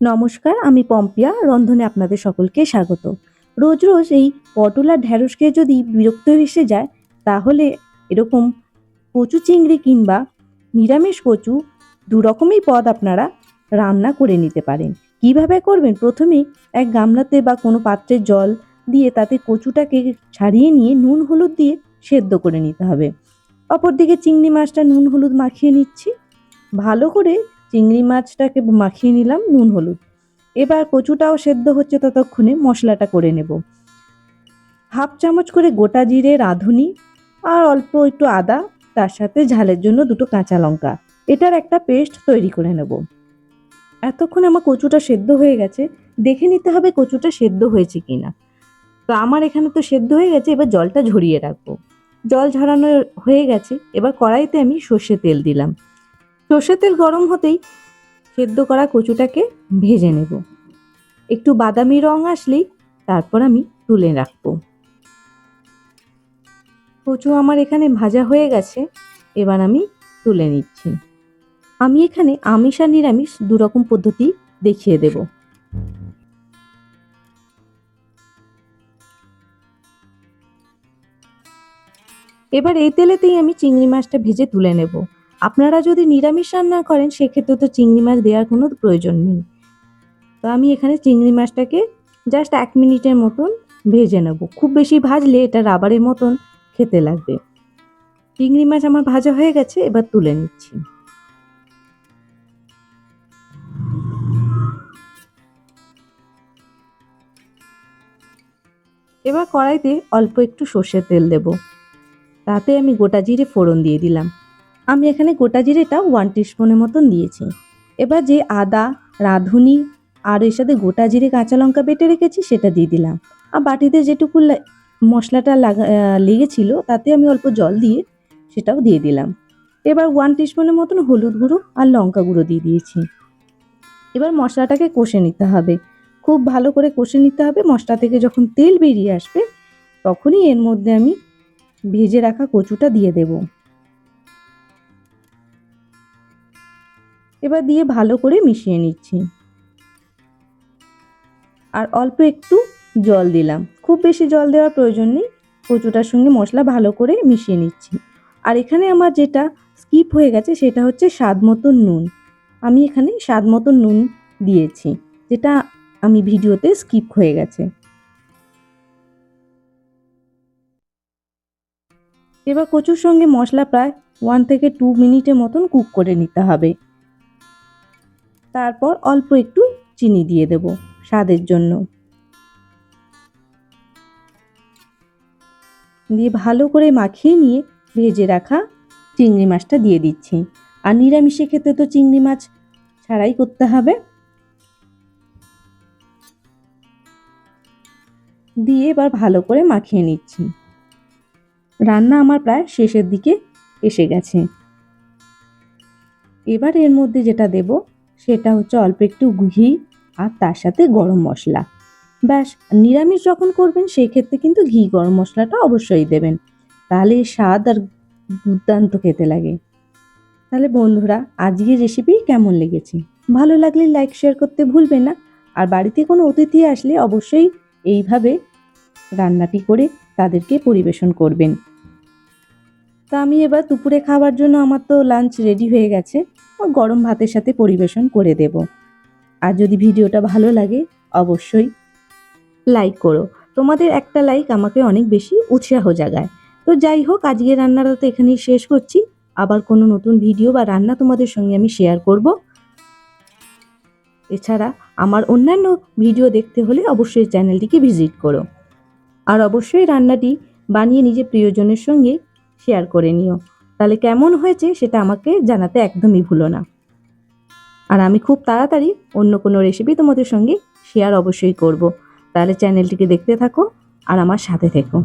নমস্কার, আমি পম্পিয়া, রন্ধনে আপনাদের সকলকে স্বাগত। রোজ রোজ এই পটল আর ঢ্যাঁড়স খেয়ে যদি বিরক্ত এসে যায়, তাহলে এরকম কচু চিংড়ি কিংবা নিরামিষ কচু দু রকমই পদ আপনারা রান্না করে নিতে পারেন। কীভাবে করবেন? প্রথমে এক গামলাতে বা কোনো পাত্রের জল দিয়ে তাতে কচুটাকে ছাড়িয়ে নিয়ে নুন হলুদ দিয়ে সেদ্ধ করে নিতে হবে। অপরদিকে চিংড়ি মাছটা নুন হলুদ মাখিয়ে নিচ্ছি। ভালো করে চিংড়ি মাছটাকে মাখিয়ে নিলাম নুন, হলুদ। এবার কচুটাও সেদ্ধ হচ্ছে ততক্ষণে মশলাটা করে নেব। হাফ চামচ করে গোটা জিরে, রাঁধুনি আর অল্প একটু আদা, তার সাথে ঝালের জন্য দুটো কাঁচা লঙ্কা। এটার একটা পেস্ট তৈরি করে নেব। এতক্ষণ আমার কচুটা সেদ্ধ হয়ে গেছে, দেখে নিতে হবে কচুটা সেদ্ধ হয়েছে কি না তো আমার এখানে তো সেদ্ধ হয়ে গেছে, এবার জলটা ঝরিয়ে রাখব। জল ঝরানো হয়ে গেছে, এবার কড়াইতে আমি সর্ষে তেল দিলাম। সর্ষে তেল গরম হতেই সেদ্ধ করা কচুটাকে ভেজে নেব। একটু বাদামি রং আসলেই তারপর আমি তুলে রাখব। কচু আমার এখানে ভাজা হয়ে গেছে, এবার আমি তুলে নিচ্ছি। আমি এখানে আমিষ আর নিরামিষ দু রকম পদ্ধতি দেখিয়ে দেব। এবার এই তেলেতেই আমি চিংড়ি মাছটা ভেজে তুলে নেব। আপনারা যদি নিরামিষ রান্না করেন, সেক্ষেত্রে তো চিংড়ি মাছ দেওয়ার কোনো প্রয়োজন নেই। তো আমি এখানে চিংড়ি মাছটাকে জাস্ট এক মিনিটের মতন ভেজে নেব। খুব বেশি ভাজলে এটা রাবারের মতন খেতে লাগবে। চিংড়ি মাছ আমার ভাজা হয়ে গেছে, এবার তুলে নিচ্ছি। এবার কড়াইতে অল্প একটু সর্ষের তেল দেব। তাতে আমি গোটা জিরে ফোড়ন দিয়ে দিলাম। আমি এখানে গোটা জিরেটা ওয়ান টিস্পুনের মতন দিয়েছি। এবার যে আদা, রাঁধুনি আর এর সাথে গোটা জিরে কাঁচা লঙ্কা বেটে রেখেছি, সেটা দিয়ে দিলাম। আর বাটিতে যেটুকু মশলাটা লাগা লেগেছিল, তাতে আমি অল্প জল দিয়ে সেটাও দিয়ে দিলাম। এবার ওয়ান টিস্পুনের মতন হলুদ গুঁড়ো আর লঙ্কা গুঁড়ো দিয়ে দিয়েছি। এবার মশলাটাকে কষে নিতে হবে। খুব ভালো করে কষে নিতে হবে। মশলা থেকে যখন তেল বেরিয়ে আসবে, তখনই এর মধ্যে আমি ভেজে রাখা কচুটা দিয়ে দেবো। এবার দিয়ে ভালো করে মিশিয়ে নিচ্ছি। আর অল্প একটু জল দিলাম। খুব বেশি জল দেওয়ার প্রয়োজন নেই। কচুটার সঙ্গে মশলা ভালো করে মিশিয়ে নিচ্ছি। আর এখানে আমার যেটা স্কিপ হয়ে গেছে সেটা হচ্ছে স্বাদ মতন নুন। আমি এখানে স্বাদ মতন নুন দিয়েছি, যেটা আমি ভিডিওতে স্কিপ হয়ে গেছে। এবার কচুর সঙ্গে মশলা প্রায় ওয়ান থেকে টু মিনিটের মতন কুক করে নিতে হবে। তারপর অল্প একটু চিনি দিয়ে দেব স্বাদের জন্য। দিয়ে ভালো করে মাখিয়ে নিয়ে ভেজে রাখা চিংড়ি মাছটা দিয়ে দিচ্ছি। আর নিরামিষে খেতে তো চিংড়ি মাছ ছাড়াই করতে হবে। দিয়ে এবার ভালো করে মাখিয়ে নিচ্ছি। রান্না আমার প্রায় শেষের দিকে এসে গেছে। এবার এর মধ্যে যেটা দেব সেটা হচ্ছে অল্প একটু ঘি আর তার সাথে গরম মশলা। ব্যাস, নিরামিষ যখন করবেন সেই ক্ষেত্রে কিন্তু ঘি গরম মশলাটা অবশ্যই দেবেন। তাহলে স্বাদ আর দুর্দান্ত খেতে লাগে। তাহলে বন্ধুরা আজকে রেসিপি কেমন লেগেছে? ভালো লাগলে লাইক শেয়ার করতে ভুলবেন না। আর বাড়িতে কোনো অতিথি আসলে অবশ্যই এইভাবে রান্নাটি করে তাদেরকে পরিবেশন করবেন। তা আমি এবার দুপুরে খাওয়ার জন্য আমার তো লাঞ্চ রেডি হয়ে গেছে গরম ভাতের সাথে পরিবেশন করে দেব। আর যদি ভিডিওটা ভালো লাগে, অবশ্যই লাইক করো। তোমাদের একটা লাইক আমাকে অনেক বেশি উৎসাহ জাগায়। তো যাই হোক আজকে রান্নাটা তো এখানেই শেষ করছি। আবার কোনো নতুন ভিডিও বা রান্না তোমাদের সঙ্গে আমি শেয়ার করব। এছাড়া আমার অন্যান্য ভিডিও দেখতে হলে অবশ্যই চ্যানেলটিকে ভিজিট করো। আর অবশ্যই রান্নাটি বানিয়ে নিজের প্রিয়জনের সঙ্গে শেয়ার করে নিও। তাহলে কেমন হয়েছে সেটা আমাকে জানাতে একদমই ভুলো না। আর আমি খুব তাড়াতাড়ি অন্য কোনো রেসিপি তোমাদের সঙ্গে শেয়ার অবশ্যই করব। তাহলে চ্যানেলটিকে দেখতে থাকো আর আমার সাথে থেকো।